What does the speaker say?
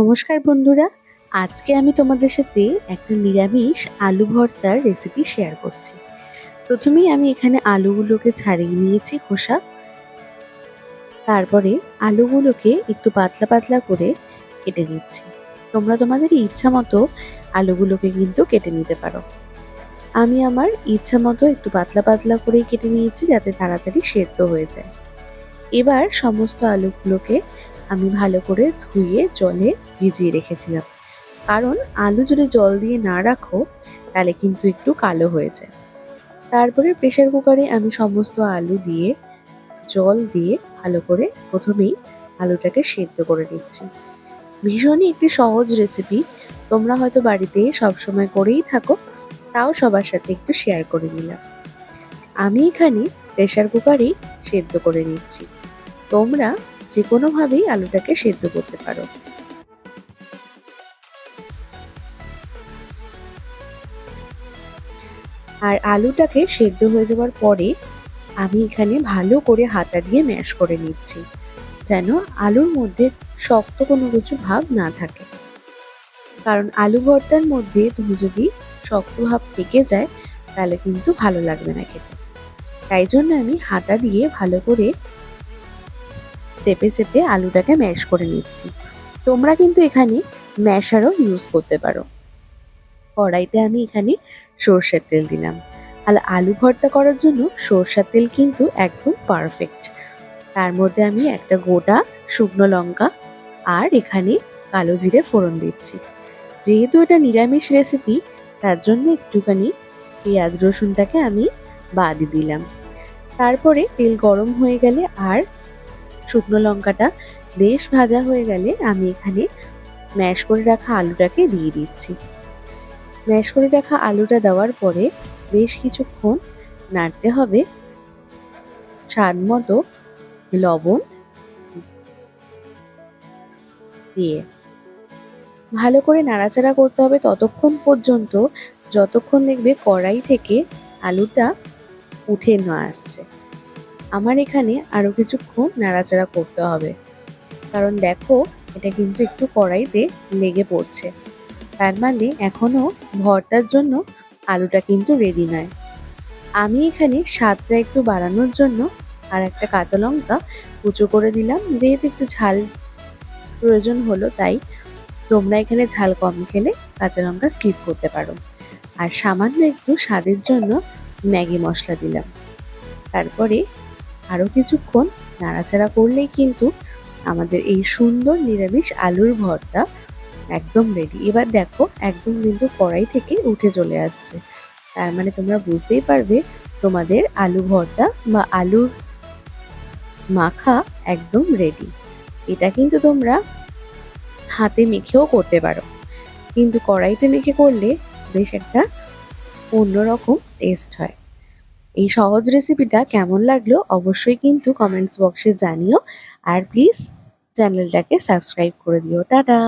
নমস্কার বন্ধুরা, আজকে আমি তোমাদের সাথে একটা নিরামিষ আলু ভর্তার রেসিপি শেয়ার করছি। প্রথমেই আমি এখানে আলুগুলোকে ছাড়িয়ে নিয়েছি খোসা। তারপরে আলুগুলোকে একটু পাতলা পাতলা করে কেটে নিচ্ছি। তোমরা তোমাদের ইচ্ছা মতো আলুগুলোকে কিন্তু কেটে নিতে পারো। আমি আমার ইচ্ছা মতো একটু পাতলা পাতলা করেই কেটে নিয়েছি যাতে তাড়াতাড়ি সেদ্ধ হয়ে যায়। এবার সমস্ত আলুগুলোকে আমি ভালো করে ধুয়ে, জলে ভিজিয়ে রেখেছিলাম। কারণ আলু যদি জল দিয়ে না রাখো, তাহলে কিন্তু একটু কালো হয়ে যায়। তারপরে প্রেশার কুকারে আমি সমস্ত আলু দিয়ে, জল দিয়ে ভালো করে প্রথমেই আলুটাকে সেদ্ধ করে নিচ্ছি। ভীষণই একটি সহজ রেসিপি তোমরা হয়তো বাড়িতে সবসময় করেই থাকো, তাও সবার সাথে একটু শেয়ার করে নিলাম। আমি এখানে প্রেশার কুকারেই সেদ্ধ করে নিচ্ছি। তোমরা যে কোনোভাবেই আলুটাকে সেদ্ধ করতে পারো। আর আলুটাকে সেদ্ধ হয়ে যাওয়ার পরে আমি এখানে ভালো করে হাতা দিয়ে ম্যাশ করে নিচ্ছি, যেন আলুর মধ্যে শক্ত কোনো কিছু ভাব না থাকে। কারণ আলু ভর্তার মধ্যে তুমি যদি শক্ত ভাব থেকে যায়, তাহলে কিন্তু ভালো লাগবে না খেতে। তাই জন্য আমি হাতা দিয়ে ভালো করে চেপে চেপে আলুটাকে ম্যাশ করে নিচ্ছি। তোমরা কিন্তু এখানে ম্যাশারও ইউজ করতে পারো। কড়াইতে আমি এখানে সর্ষের তেল দিলাম। আর আলু ভর্তা করার জন্য সর্ষের তেল কিন্তু একদম পারফেক্ট তার মধ্যে আমি একটা গোটা শুকনো লঙ্কা আর এখানে কালো জিরে ফোড়ন দিচ্ছি। যেহেতু এটা নিরামিষ রেসিপি তার জন্য একটুখানি পেঁয়াজ রসুনটাকে আমি বাদ দিলাম। তারপরে তেল গরম হয়ে গেলে আর শুকনো লঙ্কাটা বেশ ভাজা হয়ে গেলে আমি এখানে ম্যাশ করে রাখা আলুটাকে দিয়ে দিচ্ছি। ম্যাশ করে রাখা আলুটা দেওয়ার পরে বেশ কিছুক্ষণ নাড়তে হবে। স্বাদ মতো লবণ দিয়ে। ভালো করে নাড়াচাড়া করতে হবে ততক্ষণ পর্যন্ত, যতক্ষণ দেখবে কড়াই থেকে আলুটা উঠে না আসছে। আমার এখানে আরও কিছুক্ষণ নাড়াচাড়া করতে হবে। কারণ দেখো, এটা কিন্তু একটু কড়াইতে লেগে পড়ছে। তার মানে এখনও ভর্তার জন্য আলুটা কিন্তু রেডি নয়। আমি এখানে স্বাদটা একটু বাড়ানোর জন্য আর একটা কাঁচা লঙ্কা কুচো করে দিলাম। যেহেতু একটু ঝাল প্রয়োজন হলো, তাই তোমরা এখানে ঝাল কম খেলে কাঁচা লঙ্কা স্কিপ করতে পারো। আর সামান্য একটু স্বাদের জন্য ম্যাগি মশলা দিলাম। তারপরে আরও কিছুক্ষণ নাড়াচাড়া করলেই কিন্তু আমাদের এই সুন্দর নিরামিষ আলুর ভর্তা একদম রেডি এবার দেখো, একদম কিন্তু কড়াই থেকে উঠে চলে আসছে। তার মানে তোমরা বুঝতেই পারবে, তোমাদের আলু ভর্তা বা আলুর মাখা একদম রেডি এটা কিন্তু তোমরা হাতে মেখেও করতে পারো। কিন্তু কড়াইতে মেখে করলে বেশ একটা অন্যরকম টেস্ট হয়। এই সহজ রেসিপিটা কেমন লাগল অবশ্যই কিন্তু কমেন্টস বক্সে জানিও। আর প্লিজ চ্যানেলটাকে সাবস্ক্রাইব করে দিও। টাটা!